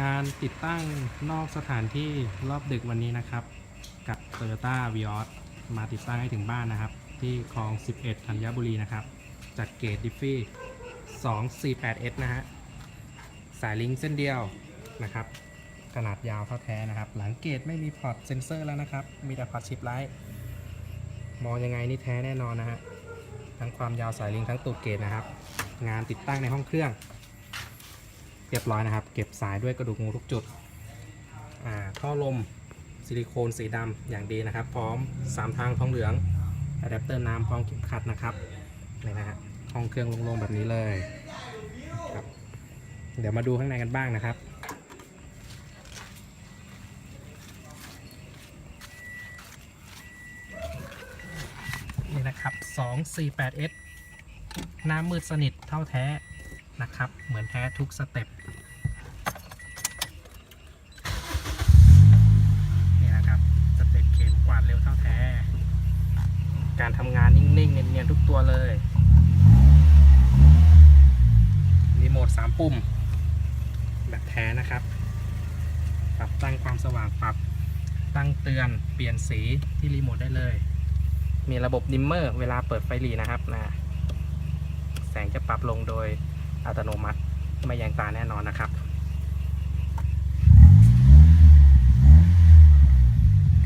งานติดตั้งนอกสถานที่รอบดึกวันนี้นะครับ กับ Toyota v ิออสมาติดตั้งให้ถึงบ้านนะครับ ที่คลอง 11 ธัญบุรีนะครับจัดเกตดิฟฟี่ 248S นะฮะ สายลิงก์เส้นเดียวนะครับ ขนาดยาวเท่าแท้นะครับ หลังเกตไม่มีพอร์ตเซนเซอร์แล้วนะครับ มีแต่พอร์ตชิปไลท์มองยังไงนี่แท้แน่นอนนะฮะ ทั้งความยาวสายลิงทั้งตัวเกตนะครับ งานติดตั้งในห้องเครื่อง รียบร้อยนะครับ เก็บสายด้วยกระดูกงูทุกจุดอ่าท่อลมซิลิโคนสีดำอย่างดีนะครับ พร้อม 3 ทางทองเหลืองอะแดปเตอร์น้ำพร้อมเข็มขัดนะครับนี่นะฮะห้องเครื่องโล่งๆแบบนี้เลยครับเดี๋ยวมาดูข้างในกันบ้างนะครับนี่นะครับ 248S หน้ามืดสนิทเท่าแท้ นะครับ เหมือนแท้ทุกสเต็ปนี่นะครับสเต็ปเข็มกวาดเร็วเท่าแท้ การทำงานนิ่งๆ เนียนๆ ทุกตัวเลยรีโมท3ปุ่ม แบบแท้นะครับ ปรับตั้งความสว่างปรับตั้งเตือนเปลี่ยนสีที่รีโมทได้เลย มีระบบดิมเมอร์เวลาเปิดไฟหลีนะครับนะแสงจะปรับลงโดย อัตโนมัติไม่แยงตาแน่นอนนะครับ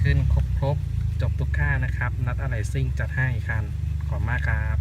ขึ้นครบครบจบทุกค่านะครับ นัดอะไรซิ่งจัดให้คันขอบมากครับ